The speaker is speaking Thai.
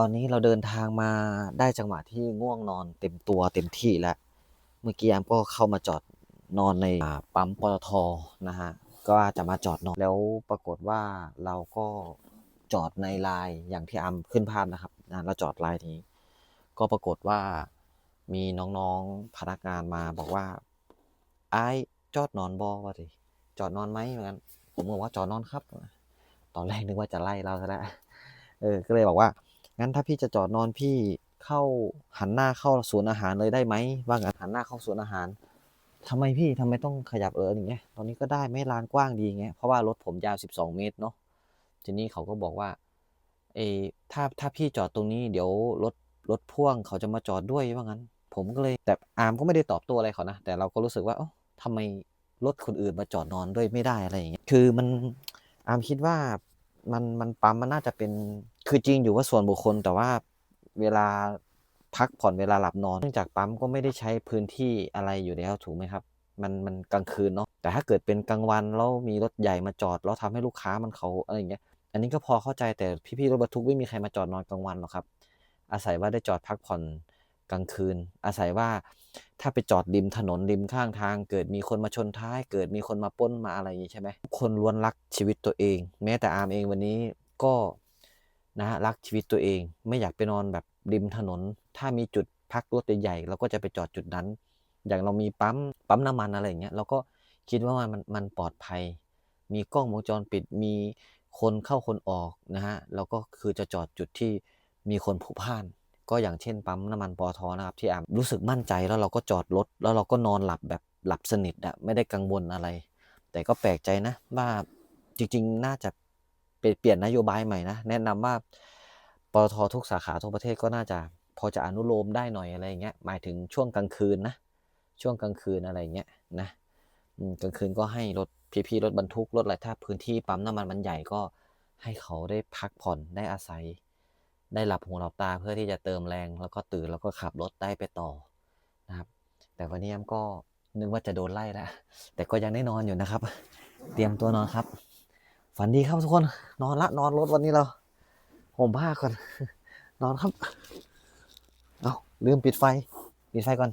ตอนนี้เราเดินทางมาได้จังหวะที่ง่วงนอนเต็มตัวเต็มที่แล้ว เมื่อกี้แอมก็เข้ามาจอดนอนในปั๊มปตทนะฮะ ก็จะมาจอดนอน แล้วปรากฏว่าเราก็จอดในลน์อย่างที่อัมขึ้นภาพนะครับนะเราจอดลน์นี้ ก็ปรากฏว่ามีน้องๆพนักงานมาบอกว่าไอ้ายจอดนอนบอวะดิจอดนอนไหมเหมือนกันผมบอกว่าจอดนอนครับ ตอนแรกนึกว่าจะไล่เราซะแล้วเออก็เลยบอกว่า งั้นถ้าพี่จะจอดนอนพี่เข้าหันหน้าเข้าสวนอาหารเลยได้ไหมว่างั้นหันหน้าเข้าสวนอาหารทำไมพี่ทำไมต้องขยับเอออย่างเงี้ย ตอนนี้ก็ได้ไม่ลานกว้างดีเงี้ย เพราะว่ารถผมยาว 12 เมตรเนาะ ทีนี้เขาก็บอกว่าเออถ้าถ้าพี่จอดตรงนี้เดี๋ยวรถรถพ่วงเขาจะมาจอดด้วยว่างั้น ผมก็เลยแต่อาร์มก็ไม่ได้ตอบตัวอะไรเขานะ แต่เราก็รู้สึกว่าเอ้าทำไมรถคนอื่นมาจอดนอนด้วยไม่ได้อะไรอย่างเงี้ย คือมันอาร์มคิดว่ามันมันปั๊มมันน่าจะเป็น คือจริงอยู่ว่าส่วนบุคคลแต่ว่าเวลาพักผ่อนเวลาหลับนอนเนื่องจากปั๊มก็ไม่ได้ใช้พื้นที่อะไรอยู่แล้วถูกไหมครับ มันมันกลางคืนเนาะแต่ถ้าเกิดเป็นกลางวันแล้วมีรถใหญ่มาจอดแล้วทำให้ลูกค้ามันเขาอะไรอย่างเงี้ย อันนี้ก็พอเข้าใจแต่พี่ๆรถบรรทุกไม่มีใครมาจอดนอนกลางวันหรอกครับ อาศัยว่าได้จอดพักผ่อนกลางคืน อาศัยว่าถ้าไปจอดริมถนนริมข้างทาง เกิดมีคนมาชนท้าย เกิดมีคนมาป้นมาอะไรอย่างนี้ใช่ไหมคนล้วนรักชีวิตตัวเอง แม้แต่อาร์มเองวันนี้ก็ นะฮะรักชีวิตตัวเอง ไม่อยากไปนอนแบบริมถนน ถ้ามีจุดพักรถใหญ่ๆเราก็จะไปจอดจุดนั้น อย่างเรามีปั๊มปั๊มน้ำมันอะไรอย่างเงี้ยเราก็คิดว่ามันมันปลอดภัย มีกล้องวงจรปิดมีคนเข้าคนออกนะฮะเราก็คือจะจอดจุดที่มีคนผูกพ่าน ก็อย่างเช่นปั๊มน้ำมันปอทนะครับที่แอมรู้สึกมั่นใจแล้วเราก็จอดรถแล้วเราก็นอนหลับแบบหลับสนิทอะไม่ได้กังวลอะไร แต่ก็แปลกใจนะว่าจริงๆ น่าจะ เปลี่ยนเปลี่ยนนโยบายใหม่นะ แนะนำว่าปตททุกสาขาทั่วประเทศก็น่าจะพอจะอนุโลมได้หน่อยอะไรเงี้ย หมายถึงช่วงกลางคืนนะ ช่วงกลางคืนอะไรเงี้ยนะกลางคืนก็ให้รถพี่ๆรถบรรทุกรถอะไรถ้าพื้นที่ปั๊มน้ำมันมันใหญ่ก็ให้เขาได้พักผ่อนได้อาศัย ได้หลับหูหลับตาเพื่อที่จะเติมแรงแล้วก็ตื่นแล้วก็ขับรถได้ไปต่อนะครับ แต่วันนี้แอมก็นึกว่าจะโดนไล่แล้วแต่ก็ยังได้นอนอยู่นะครับ เตรียมตัวนอนครับ ฝันดีครับทุกคน นอนละนอนรถวันนี้เราห่มผ้าก่อน นอนครับ เอาลืมปิดไฟ ปิดไฟก่อน